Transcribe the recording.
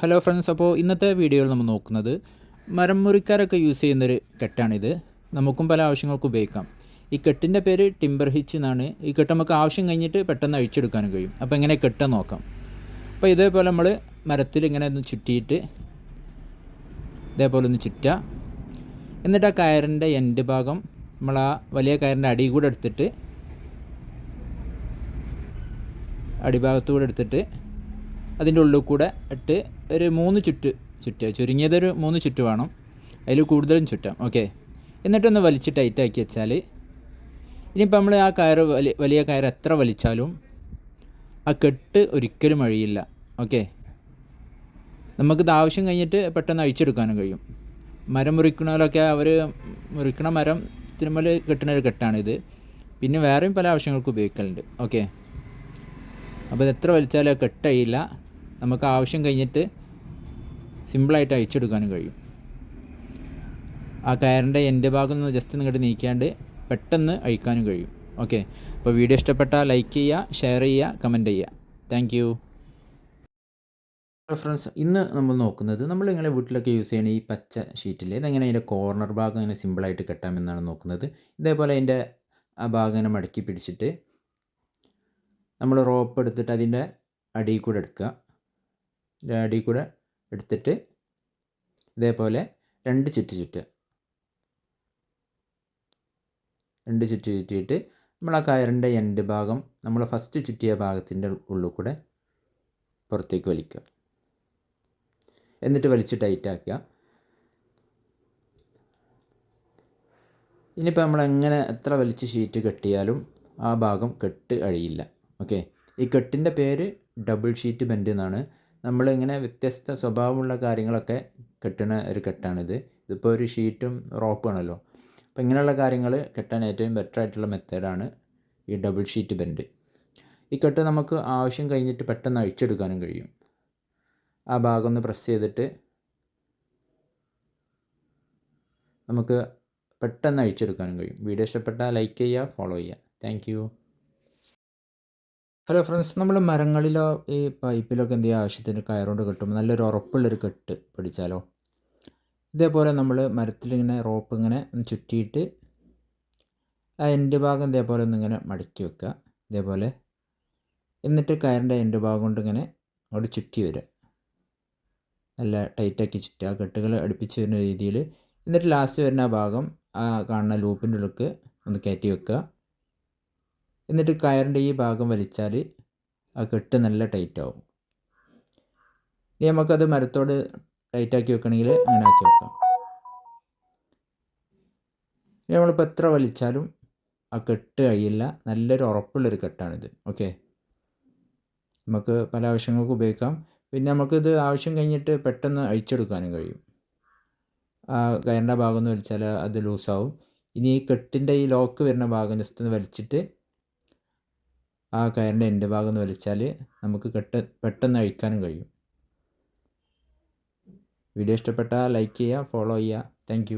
Hello friends അപ്പോൾ ഇന്നത്തെ വീഡിയോയിൽ നമ്മൾ നോക്കുന്നത് മരം മുറിക്കാരൊക്കെ യൂസ് ചെയ്യുന്നൊരു കെട്ടാണിത്. നമുക്കും പല ആവശ്യങ്ങൾക്കും ഉപയോഗിക്കാം. ഈ കെട്ടിന്റെ പേര് ടിംബർ ഹിച്ച് എന്നാണ്. ഈ കെട്ട് നമുക്ക് ആവശ്യം കഴിഞ്ഞിട്ട് പെട്ടെന്ന് അഴിച്ചെടുക്കാനും കഴിയും. അപ്പോൾ എങ്ങനെ കെട്ട് നോക്കാം. അപ്പോൾ ഇതേപോലെ നമ്മൾ മരത്തിൽ ഇങ്ങനെ ഒന്ന് ചുറ്റിയിട്ട് ഇതേപോലെ ഒന്ന് ചുറ്റുക എന്നിട്ട് ആ കയറിന്റെ എൻഡ് ഭാഗം നമ്മൾ ആ വലിയ കയറിന്റെ അടി കൂടെ എടുത്തിട്ട് അടിഭാഗത്തുകൂടെ എടുത്തിട്ട് അതിന്റെ ഉള്ളിൽ കൂടെ ഇട്ട് ഒരു മൂന്ന് ചുറ്റ് ചുറ്റുക ചുരുങ്ങിയതൊരു മൂന്ന് ചുറ്റ് വേണം. അതിൽ കൂടുതലും ചുറ്റാം. ഓക്കെ എന്നിട്ടൊന്ന് വലിച്ച് ടൈറ്റാക്കി വെച്ചാൽ ഇനിയിപ്പോൾ നമ്മൾ ആ കയറ് വലിയ വലിയ കയർ എത്ര വലിച്ചാലും ആ കെട്ട് ഒരിക്കലും അഴിയില്ല. ഓക്കെ നമുക്കിത് ആവശ്യം കഴിഞ്ഞിട്ട് പെട്ടെന്ന് അഴിച്ചെടുക്കാനും കഴിയും. മരം മുറിക്കണതിലൊക്കെ അവർ മുറിക്കണ മരം തിരുമൽ കെട്ടുന്ന ഒരു കെട്ടാണിത്. പിന്നെ വേറെയും പല ആവശ്യങ്ങൾക്കും ഉപയോഗിക്കലുണ്ട്. ഓക്കെ അപ്പോൾ ഇത് എത്ര വലിച്ചാലും കെട്ടഴിയില്ല. നമുക്ക് ആവശ്യം കഴിഞ്ഞിട്ട് സിമ്പിളായിട്ട് അയച്ചെടുക്കാനും കഴിയും. ആ കയറിന്റെ എന്റെ ഭാഗം നിന്ന് ജസ്റ്റ് നിങ്ങോട്ട് നീക്കാണ്ട് പെട്ടെന്ന് അഴിക്കാനും കഴിയും. ഓക്കെ അപ്പോൾ വീഡിയോ ഇഷ്ടപ്പെട്ടാൽ ലൈക്ക് ചെയ്യുക ഷെയർ ചെയ്യുക കമന്റ് ചെയ്യുക. താങ്ക് യു ഫ്രണ്ട്സ് ഇന്ന് നമ്മൾ നോക്കുന്നത് നമ്മൾ ഇങ്ങനെ വീട്ടിലൊക്കെ യൂസ് ചെയ്യുന്ന ഈ പച്ച ഷീറ്റിൽ ഇതെങ്ങനെ അതിന്റെ കോർണർ ഭാഗം ഇങ്ങനെ സിമ്പിളായിട്ട് കെട്ടാമെന്നാണ് നോക്കുന്നത്. ഇതേപോലെ അതിന്റെ ആ ഭാഗം ഇങ്ങനെ മടക്കി പിടിച്ചിട്ട് നമ്മൾ റോപ്പ് എടുത്തിട്ട് അതിന്റെ അടിയിൽ കൂടെ എടുക്കുക. അടിയിൽ കൂടെ എടുത്തിട്ട് ഇതേപോലെ രണ്ട് ചുറ്റ് ചുറ്റുക. രണ്ട് ചുറ്റ് ചുറ്റിയിട്ട് നമ്മൾ ആ കയറിന്റെ എൻഡ് ഭാഗം നമ്മൾ ഫസ്റ്റ് ചുറ്റിയ ഭാഗത്തിന്റെ ഉള്ളിൽ കൂടെ പുറത്തേക്ക് വലിക്കുക. എന്നിട്ട് വലിച്ച് ടൈറ്റാക്കുക ഇനിയിപ്പോൾ നമ്മൾ എങ്ങനെ എത്ര വലിച്ച് ഷീറ്റ് കെട്ടിയാലും ആ ഭാഗം കെട്ട് അഴിയില്ല. ഓക്കെ ഈ കെട്ടിന്റെ പേര് ഡബിൾ ഷീറ്റ് ബെൻഡ് എന്നാണ്. നമ്മളിങ്ങനെ വ്യത്യസ്ത സ്വഭാവമുള്ള കാര്യങ്ങളൊക്കെ കെട്ടുന്ന ഒരു കെട്ടാണിത്. ഇതിപ്പോൾ ഒരു ഷീറ്റും റോപ്പുമാണല്ലോ. അപ്പോൾ ഇങ്ങനെയുള്ള കാര്യങ്ങൾ കെട്ടാൻ ഏറ്റവും ബെറ്റർ ആയിട്ടുള്ള മെത്തേഡാണ് ഈ ഡബിൾ ഷീറ്റ് ബെൻഡ് ഈ കെട്ട് നമുക്ക് ആവശ്യം കഴിഞ്ഞിട്ട് പെട്ടെന്ന് അഴിച്ചെടുക്കാനും കഴിയും. ആ ഭാഗം ഒന്ന് പ്രസ് ചെയ്തിട്ട് നമുക്ക് പെട്ടെന്ന് അഴിച്ചെടുക്കാനും കഴിയും. വീഡിയോ ഇഷ്ടപ്പെട്ടാൽ ലൈക്ക് ചെയ്യുക ഫോളോ ചെയ്യുക. താങ്ക് ഹലോ ഫ്രണ്ട്സ് നമ്മൾ മരങ്ങളിലോ ഈ പൈപ്പിലൊക്കെ എന്തെങ്കിലും ആവശ്യത്തിന് കയറുകൊണ്ട് കെട്ടുമ്പോൾ നല്ലൊരു ഉറപ്പുള്ളൊരു കെട്ട് പിടിച്ചാലോ? ഇതേപോലെ നമ്മൾ മരത്തിലിങ്ങനെ റോപ്പ് ഇങ്ങനെ ചുറ്റിയിട്ട് ആ എന്റെ ഭാഗം ഇതേപോലെ ഒന്നിങ്ങനെ മടക്കി വെക്കുക ഇതേപോലെ എന്നിട്ട് കയറിന്റെ എന്റെ ഭാഗം കൊണ്ട് ഇങ്ങനെ അവിടെ ചുറ്റി വരിക നല്ല ടൈറ്റാക്കി ചുറ്റുക. കെട്ടുകൾ അടുപ്പിച്ച് വരുന്ന രീതിയിൽ എന്നിട്ട് ലാസ്റ്റ് വരുന്ന ആ ഭാഗം ആ കാണുന്ന ലൂപ്പിന്റെ ഉള്ളിലേക്ക് ഒന്ന് കയറ്റി വെക്കുക എന്നിട്ട് കയറിന്റെ ഈ ഭാഗം വലിച്ചാൽ ആ കെട്ട് നല്ല ടൈറ്റ് ആവും. ഇനി നമുക്കത് മരത്തോട് ടൈറ്റാക്കി വെക്കണമെങ്കിൽ അങ്ങനെ ആക്കി വെക്കാം. നമ്മളിപ്പോൾ എത്ര വലിച്ചാലും ആ കെട്ട് കഴിയില്ല. നല്ലൊരു ഉറപ്പുള്ളൊരു കെട്ടാണിത്. ഓക്കെ നമുക്ക് പല ആവശ്യങ്ങൾക്കും ഉപയോഗിക്കാം. പിന്നെ നമുക്കിത് ആവശ്യം കഴിഞ്ഞിട്ട് പെട്ടെന്ന് അഴിച്ചെടുക്കാനും കഴിയും. ആ കയറിന്റെ ഭാഗം ഒന്ന് വലിച്ചാൽ അത് ലൂസാവും ഇനി ഈ കെട്ടിന്റെ ഈ ലോക്ക് വരുന്ന ഭാഗം ജസ്റ്റ് ഒന്ന് വലിച്ചിട്ട് ആ കയറിന്റെ എന്റെ ഭാഗം ഒന്ന് വലിച്ചാൽ നമുക്ക് കെട്ട പെട്ടെന്ന് അഴിക്കാനും കഴിയും. വീഡിയോ ഇഷ്ടപ്പെട്ടാൽ ലൈക്ക് ചെയ്യുക ഫോളോ ചെയ്യുക. താങ്ക്